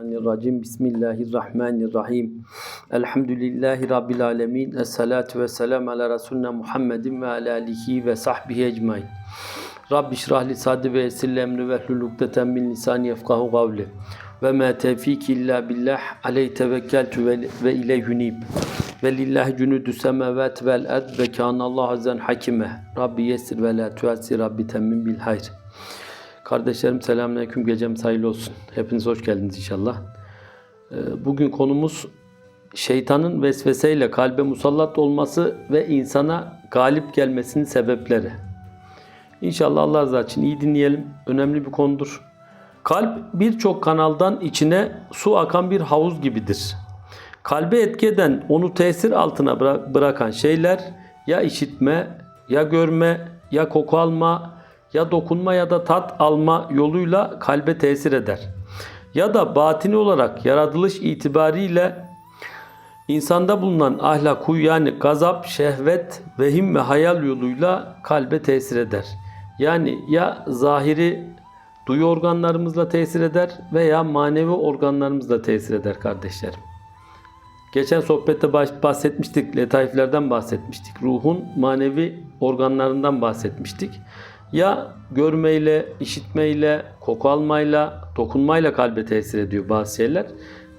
Mineşşeytanirracim. Bismillahirrahmanirrahim. Elhamdülillahi Rabbil alemin. Esselatu ve selam ala Resulüne Muhammedin ve ala alihi ve sahbihi ecmain. Rabbi şrahli sadri ve yessirli emri ve hlul ukdeten min lisani yefkahu kavli. Ve ma tevfik illa billah. Aleyh tevekkeltu ve, ve ileyhü nib. Ve lillahi cunudü semavat vel erd ve kânallahu azen hakime. Rabbi yessir ve la tuassir Rabbi temmin bil hayr. Kardeşlerim selamünaleyküm. Gecem hayırlı olsun. Hepiniz hoş geldiniz inşallah. Ee, Bugün konumuz şeytanın vesveseyle kalbe musallat olması ve insana galip gelmesinin sebepleri. İnşallah Allah rızası için iyi dinleyelim. Önemli bir konudur. Kalp birçok kanaldan içine su akan bir havuz gibidir. Kalbe etki eden, onu tesir altına bıra- bırakan şeyler ya işitme, ya görme, ya koku alma, ya dokunma ya da tat alma yoluyla kalbe tesir eder. Ya da batini olarak yaratılış itibariyle insanda bulunan ahlak, huy yani gazap, şehvet, vehim ve hayal yoluyla kalbe tesir eder. Yani ya zahiri duyu organlarımızla tesir eder veya manevi organlarımızla tesir eder kardeşlerim. Geçen sohbette bahsetmiştik, letaiflerden bahsetmiştik. Ruhun manevi organlarından bahsetmiştik. Ya görmeyle, işitmeyle, koku almayla, dokunmayla kalbe tesir ediyor bazı şeyler.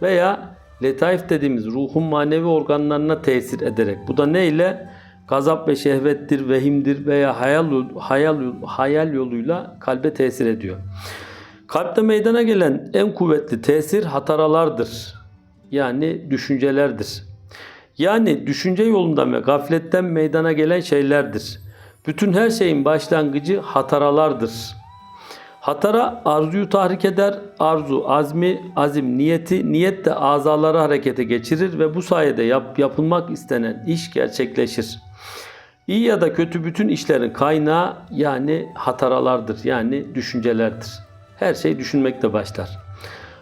Veya letaif dediğimiz ruhun manevi organlarına tesir ederek. Bu da neyle? Gazap ve şehvettir, vehimdir veya hayal, hayal, hayal yoluyla kalbe tesir ediyor. Kalpte meydana gelen en kuvvetli tesir hataralardır. Yani düşüncelerdir. Yani düşünce yolundan ve gafletten meydana gelen şeylerdir. Bütün her şeyin başlangıcı hataralardır. Hatara arzuyu tahrik eder. Arzu, azmi, azim, niyeti, niyet de azaları harekete geçirir ve bu sayede yap, yapılmak istenen iş gerçekleşir. İyi ya da kötü bütün işlerin kaynağı yani hataralardır. Yani düşüncelerdir. Her şey düşünmekle başlar.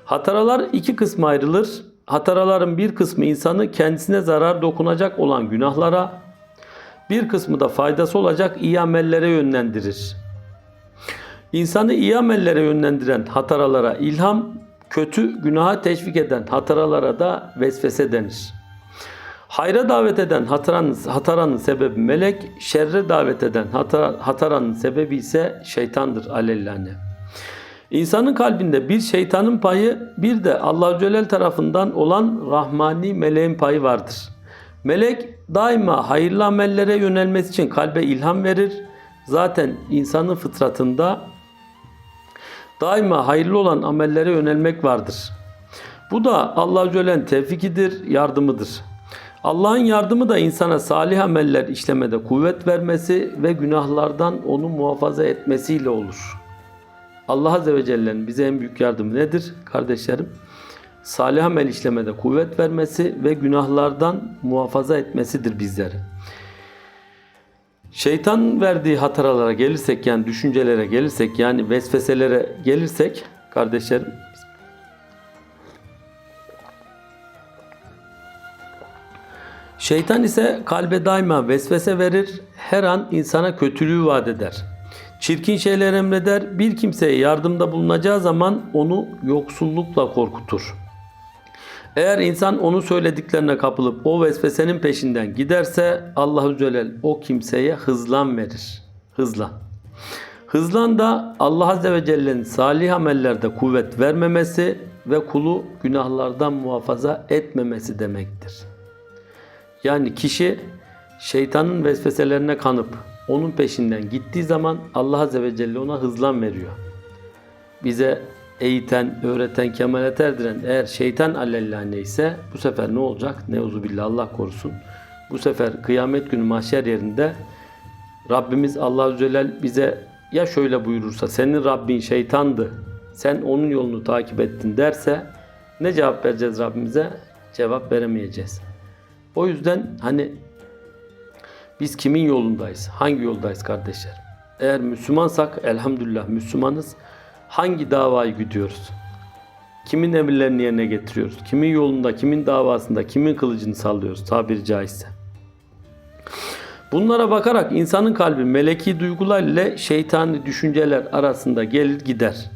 Hataralar iki kısma ayrılır. Hataraların bir kısmı insanı kendisine zarar dokunacak olan günahlara, bir kısmı da faydası olacak iyi amellere yönlendirir. İnsanı iyi amellere yönlendiren hataralara ilham, kötü günaha teşvik eden hataralara da vesvese denir. Hayra davet eden hataranın, hataranın sebebi melek, şerre davet eden hatara, hataranın sebebi ise şeytandır alellane. İnsanın kalbinde bir şeytanın payı bir de Allah Celal tarafından olan rahmani meleğin payı vardır. Melek daima hayırlı amellere yönelmesi için kalbe ilham verir. Zaten insanın fıtratında daima hayırlı olan amellere yönelmek vardır. Bu da Allah Celle'nin tevfikidir, yardımıdır. Allah'ın yardımı da insana salih ameller işlemede kuvvet vermesi ve günahlardan onu muhafaza etmesiyle olur. Allah Azze ve Celle'nin bize en büyük yardımı nedir kardeşlerim? Salih amel işlemede kuvvet vermesi ve günahlardan muhafaza etmesidir bizleri. Şeytan verdiği hataralara gelirsek yani düşüncelere gelirsek yani vesveselere gelirsek kardeşlerim Şeytan ise kalbe daima vesvese verir, her an insana kötülüğü vaat eder. Çirkin şeyler emreder, bir kimseye yardımda bulunacağı zaman onu yoksullukla korkutur. Eğer insan onun söylediklerine kapılıp o vesvesenin peşinden giderse Allahu Celal o kimseye hızlan verir. Hızlan. Hızlan da Allah Azze ve Celle'nin salih amellerde kuvvet vermemesi ve kulu günahlardan muhafaza etmemesi demektir. Yani kişi şeytanın vesveselerine kanıp onun peşinden gittiği zaman Allah Azze ve Celle ona hızlan veriyor. Bize eğiten, öğreten, kemalet erdiren eğer şeytan allellâne ise bu sefer ne olacak? Neuzu billah Allah korusun. Bu sefer kıyamet günü mahşer yerinde Rabbimiz Allah Celal bize ya şöyle buyurursa senin Rabbin şeytandı. Sen onun yolunu takip ettin derse ne cevap vereceğiz Rabbimize? Cevap veremeyeceğiz. O yüzden hani biz kimin yolundayız? Hangi yoldayız kardeşler? Eğer Müslümansak elhamdülillah Müslümanız. Hangi davayı güdüyoruz? Kimin emirlerini yerine getiriyoruz? Kimin yolunda, kimin davasında, kimin kılıcını sallıyoruz tabiri caizse? Bunlara bakarak insanın kalbi meleki duygular ile şeytani düşünceler arasında gelir gider.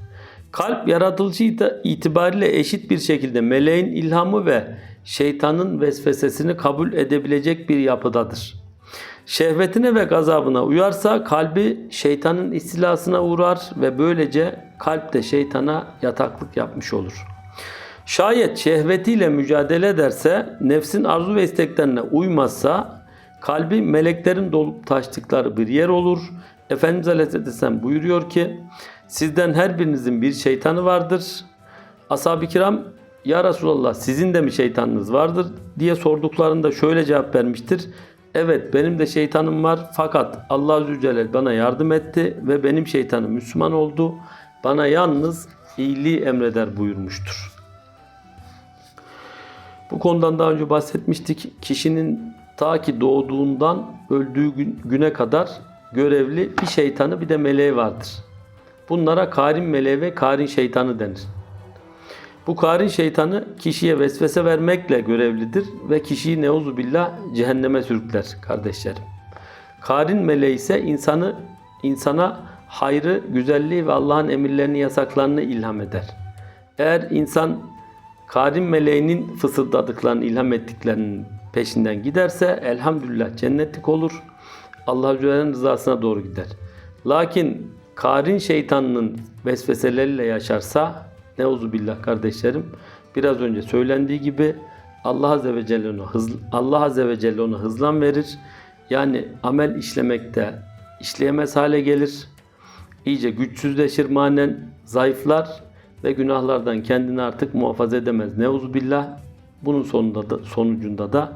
Kalp yaratılışı ita- itibariyle eşit bir şekilde meleğin ilhamı ve şeytanın vesvesesini kabul edebilecek bir yapıdadır. Şehvetine ve gazabına uyarsa kalbi şeytanın istilasına uğrar ve böylece kalp de şeytana yataklık yapmış olur. Şayet şehvetiyle mücadele ederse, nefsin arzu ve isteklerine uymazsa, kalbi meleklerin dolup taştıkları bir yer olur. Efendimiz Aleyhisselam buyuruyor ki, sizden her birinizin bir şeytanı vardır. Ashab-ı kiram, ya Resulallah sizin de mi şeytanınız vardır diye sorduklarında şöyle cevap vermiştir. Evet benim de şeytanım var fakat Allah Celle bana yardım etti ve benim şeytanım Müslüman oldu. Bana yalnız iyiliği emreder buyurmuştur. Bu konudan daha önce bahsetmiştik. Kişinin ta ki doğduğundan öldüğü gün- güne kadar görevli bir şeytanı bir de meleği vardır. Bunlara karin meleği ve karin şeytanı denir. Bu karin şeytanı kişiye vesvese vermekle görevlidir ve kişiyi neuzu billah cehenneme sürükler kardeşlerim. Karin meleği ise insanı insana hayrı, güzelliği ve Allah'ın emirlerini, yasaklarını ilham eder. Eğer insan karin meleğinin fısıldadıklarını, ilham ettiklerinin peşinden giderse elhamdülillah cennetlik olur. Allah Celle'nin rızasına doğru gider. Lakin karin şeytanının vesveseleriyle yaşarsa neuzu billah kardeşlerim biraz önce söylendiği gibi Allah Azze ve Celle ona hız, Allah Azze ve Celle ona hızlan verir. Yani amel işlemekte işleyemez hale gelir. İyice güçsüzleşir manen, zayıflar ve günahlardan kendini artık muhafaza edemez. Neuzubillah. Bunun sonunda da, sonucunda da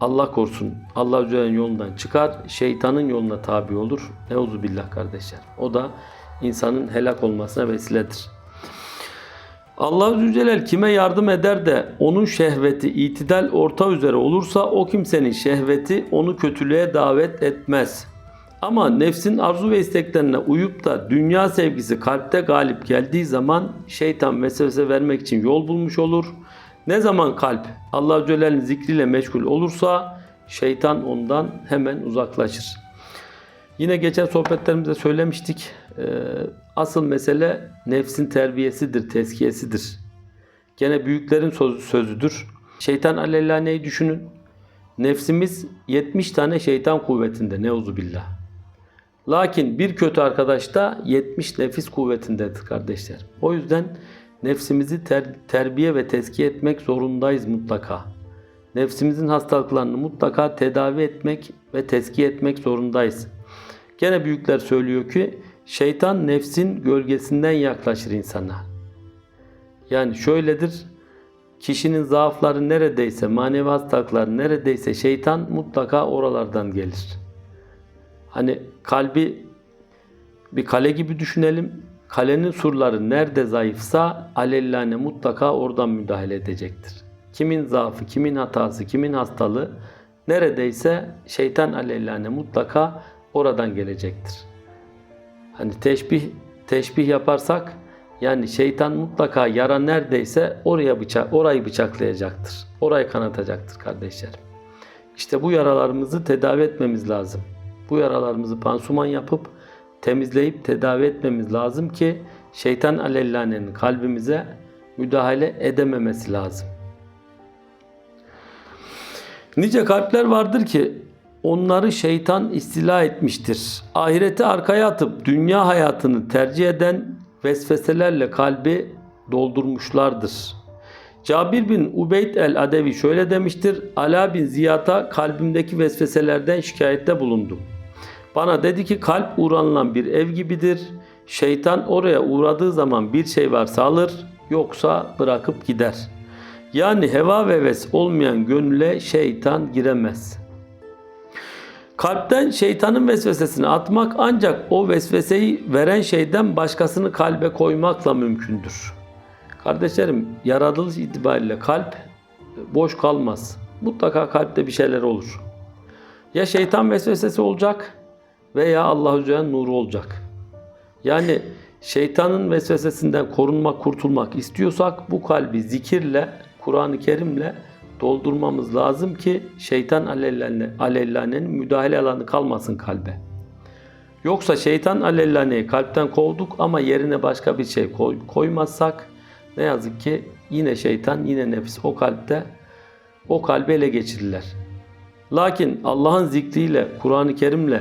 Allah korusun Allah Celle yolundan çıkar, şeytanın yoluna tabi olur. Neuzubillah kardeşler. O da insanın helak olmasına vesiledir. Allah Zülcelal kime yardım eder de onun şehveti itidal orta üzere olursa o kimsenin şehveti onu kötülüğe davet etmez. Ama nefsin arzu ve isteklerine uyup da dünya sevgisi kalpte galip geldiği zaman şeytan vesvese vermek için yol bulmuş olur. Ne zaman kalp Allah Celal'in zikriyle meşgul olursa şeytan ondan hemen uzaklaşır. Yine geçen sohbetlerimizde söylemiştik. Ee, asıl mesele nefsin terbiyesidir, tezkiyesidir. Gene büyüklerin sözü- sözüdür. Şeytan aleylaneyi düşünün. Nefsimiz 70 tane şeytan kuvvetinde neuzu billah. Lakin bir kötü arkadaş da 70 nefis kuvvetindedir kardeşler. O yüzden nefsimizi ter- terbiye ve tezkiye etmek zorundayız mutlaka. Nefsimizin hastalıklarını mutlaka tedavi etmek ve tezkiye etmek zorundayız. Gene büyükler söylüyor ki şeytan nefsin gölgesinden yaklaşır insana. Yani şöyledir. Kişinin zaafları neredeyse, manevi hastalıkları neredeyse şeytan mutlaka oralardan gelir. Hani kalbi bir kale gibi düşünelim. Kalenin surları nerede zayıfsa alellane mutlaka oradan müdahale edecektir. Kimin zaafı, kimin hatası, kimin hastalığı neredeyse şeytan alellane mutlaka oradan gelecektir. Hani teşbih teşbih yaparsak yani şeytan mutlaka yara neredeyse oraya bıçak orayı bıçaklayacaktır. Orayı kanatacaktır kardeşlerim. İşte bu yaralarımızı tedavi etmemiz lazım. Bu yaralarımızı pansuman yapıp temizleyip tedavi etmemiz lazım ki şeytan aleylanenin kalbimize müdahale edememesi lazım. Nice kalpler vardır ki onları şeytan istila etmiştir. Ahireti arkaya atıp dünya hayatını tercih eden vesveselerle kalbi doldurmuşlardır. Cabir bin Ubeyd el-Adevi şöyle demiştir. Ala bin Ziyad'a kalbimdeki vesveselerden şikayette bulundum. Bana dedi ki kalp uğranılan bir ev gibidir. Şeytan oraya uğradığı zaman bir şey varsa alır, yoksa bırakıp gider. Yani heva ve heves olmayan gönüle şeytan giremez. Kalpten şeytanın vesvesesini atmak ancak o vesveseyi veren şeyden başkasını kalbe koymakla mümkündür. Kardeşlerim yaratılış itibariyle kalp boş kalmaz. Mutlaka kalpte bir şeyler olur. Ya şeytan vesvesesi olacak veya Allahu Teala'nın nuru olacak. Yani şeytanın vesvesesinden korunmak, kurtulmak istiyorsak bu kalbi zikirle, Kur'an-ı Kerim'le doldurmamız lazım ki şeytan aleyhane- aleyhanenin müdahale alanı kalmasın kalbe. Yoksa şeytan alellaneye kalpten kovduk ama yerine başka bir şey koy, koymazsak ne yazık ki yine şeytan yine nefis o kalpte o kalbi ele geçirirler. Lakin Allah'ın zikriyle, Kur'an-ı Kerim'le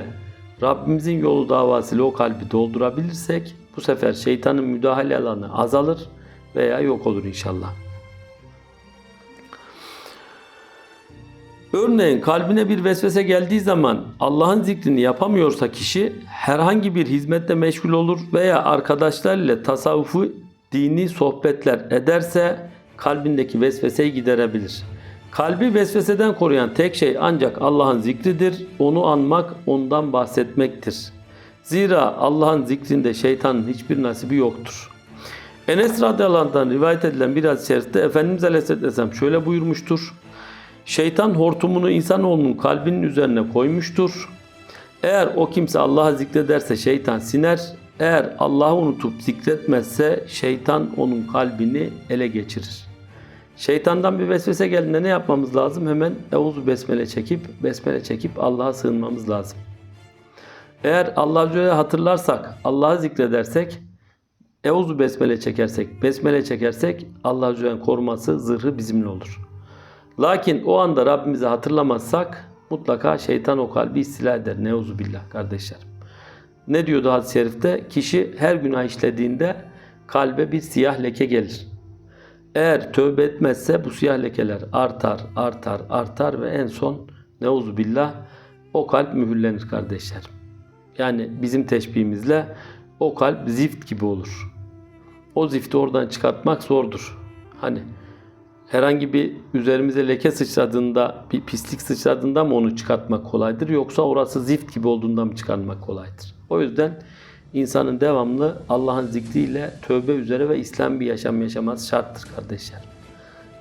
Rabbimizin yolu davasıyla o kalbi doldurabilirsek bu sefer şeytanın müdahale alanı azalır veya yok olur inşallah. Örneğin kalbine bir vesvese geldiği zaman Allah'ın zikrini yapamıyorsa kişi herhangi bir hizmette meşgul olur veya arkadaşlarıyla tasavvufu dini sohbetler ederse kalbindeki vesveseyi giderebilir. Kalbi vesveseden koruyan tek şey ancak Allah'ın zikridir. Onu anmak, ondan bahsetmektir. Zira Allah'ın zikrinde şeytanın hiçbir nasibi yoktur. Enes radıyallahu anh'dan rivayet edilen bir hadis-i şerifte Efendimiz aleyhisselam şöyle buyurmuştur. Şeytan hortumunu insanoğlunun kalbinin üzerine koymuştur. Eğer o kimse Allah'ı zikrederse şeytan siner. Eğer Allah'ı unutup zikretmezse şeytan onun kalbini ele geçirir. Şeytandan bir vesvese geldiğinde ne yapmamız lazım? Hemen Eûzu Besmele çekip, Besmele çekip Allah'a sığınmamız lazım. Eğer Allah'ı Celle hatırlarsak, Allah'ı zikredersek, Eûzu Besmele çekersek, Besmele çekersek Allah Celle'nin koruması, zırhı bizimle olur. Lakin o anda Rabbimizi hatırlamazsak mutlaka şeytan o kalbi istila eder. Neuzu billah kardeşler. Ne diyordu hadis-i şerifte? Kişi her günah işlediğinde kalbe bir siyah leke gelir. Eğer tövbe etmezse bu siyah lekeler artar, artar, artar ve en son neuzu billah o kalp mühürlenir kardeşler. Yani bizim teşbihimizle o kalp zift gibi olur. O zifti oradan çıkartmak zordur. Hani herhangi bir üzerimize leke sıçradığında, bir pislik sıçradığında mı onu çıkartmak kolaydır yoksa orası zift gibi olduğunda mı çıkartmak kolaydır? O yüzden insanın devamlı Allah'ın zikriyle tövbe üzere ve İslam bir yaşam yaşaması şarttır kardeşler.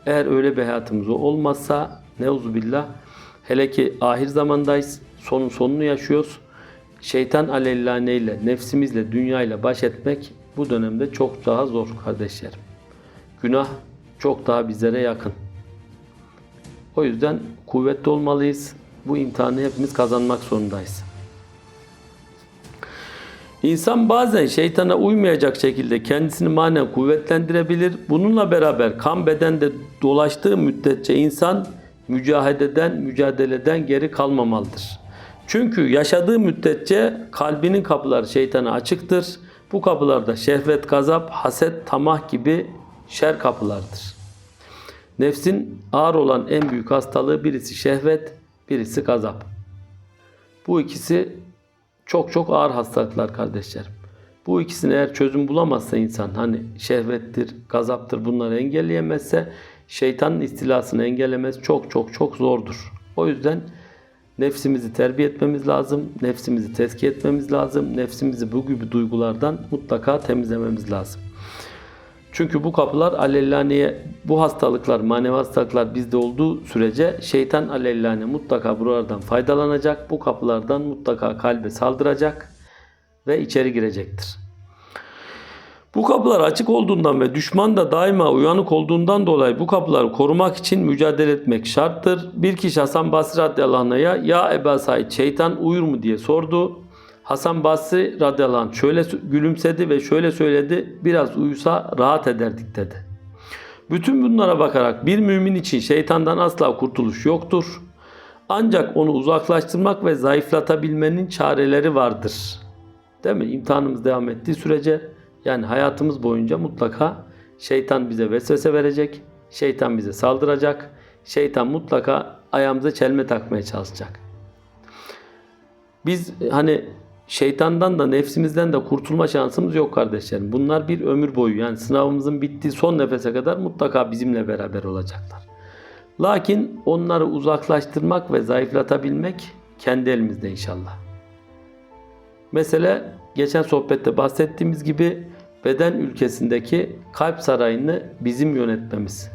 Eğer öyle bir hayatımız olmazsa neuzubillah hele ki ahir zamandayız, sonun sonunu yaşıyoruz. Şeytan aleyhane nefsimizle, dünyayla baş etmek bu dönemde çok daha zor kardeşlerim. Günah çok daha bizlere yakın. O yüzden kuvvetli olmalıyız. Bu imtihanı hepimiz kazanmak zorundayız. İnsan bazen şeytana uymayacak şekilde kendisini manen kuvvetlendirebilir. Bununla beraber kan bedende dolaştığı müddetçe insan mücadeleden, mücadeleden geri kalmamalıdır. Çünkü yaşadığı müddetçe kalbinin kapıları şeytana açıktır. Bu kapılarda şehvet, gazap, haset, tamah gibi şer kapılardır. Nefsin ağır olan en büyük hastalığı birisi şehvet, birisi gazap. Bu ikisi çok çok ağır hastalıklar kardeşlerim. Bu ikisini eğer çözüm bulamazsa insan hani şehvettir, gazaptır bunları engelleyemezse şeytanın istilasını engellemez çok çok çok zordur. O yüzden nefsimizi terbiye etmemiz lazım, nefsimizi tezkiye etmemiz lazım, nefsimizi bu gibi duygulardan mutlaka temizlememiz lazım. Çünkü bu kapılar alellaneye, bu hastalıklar, manevi hastalıklar bizde olduğu sürece şeytan alellane mutlaka buralardan faydalanacak. Bu kapılardan mutlaka kalbe saldıracak ve içeri girecektir. Bu kapılar açık olduğundan ve düşman da daima uyanık olduğundan dolayı bu kapıları korumak için mücadele etmek şarttır. Bir kişi Hasan Basri radıyallahu anh'a ya Eba Said şeytan uyur mu diye sordu. Hasan Basri radıyallahu anh şöyle gülümsedi ve şöyle söyledi. Biraz uyusa rahat ederdik dedi. Bütün bunlara bakarak bir mümin için şeytandan asla kurtuluş yoktur. Ancak onu uzaklaştırmak ve zayıflatabilmenin çareleri vardır. Değil mi? İmtihanımız devam ettiği sürece yani hayatımız boyunca mutlaka şeytan bize vesvese verecek. Şeytan bize saldıracak. Şeytan mutlaka ayağımıza çelme takmaya çalışacak. Biz hani şeytandan da nefsimizden de kurtulma şansımız yok kardeşlerim. Bunlar bir ömür boyu yani sınavımızın bittiği son nefese kadar mutlaka bizimle beraber olacaklar. Lakin onları uzaklaştırmak ve zayıflatabilmek kendi elimizde inşallah. Mesela geçen sohbette bahsettiğimiz gibi beden ülkesindeki kalp sarayını bizim yönetmemiz.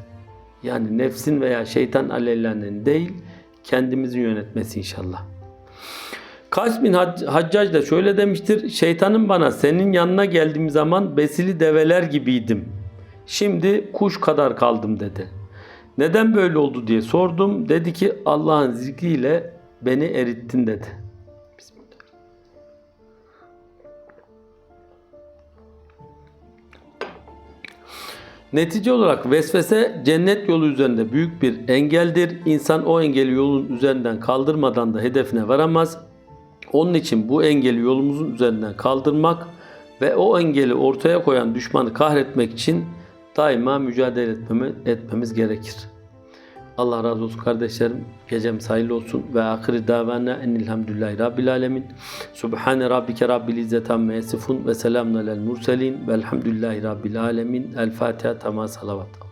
Yani nefsin veya şeytan aleyhlerinin değil kendimizin yönetmesi inşallah. Kaç bin haccac da şöyle demiştir. Şeytanın bana senin yanına geldiğim zaman besili develer gibiydim. Şimdi kuş kadar kaldım dedi. Neden böyle oldu diye sordum. Dedi ki Allah'ın zikriyle beni erittin dedi. Netice olarak vesvese cennet yolu üzerinde büyük bir engeldir. İnsan o engeli yolun üzerinden kaldırmadan da hedefine varamaz. Onun için bu engeli yolumuzun üzerinden kaldırmak ve o engeli ortaya koyan düşmanı kahretmek için daima mücadele etmeme, etmemiz gerekir. Allah razı olsun kardeşlerim. Gecemiz hayırlı olsun. Ve ahiri davana enilhamdülillahi rabbil alemin. Subhane rabbike rabbil izzet amme yasifun ve selamun alel murselin velhamdülillahi rabbil alemin. El Fatiha tamam salavat.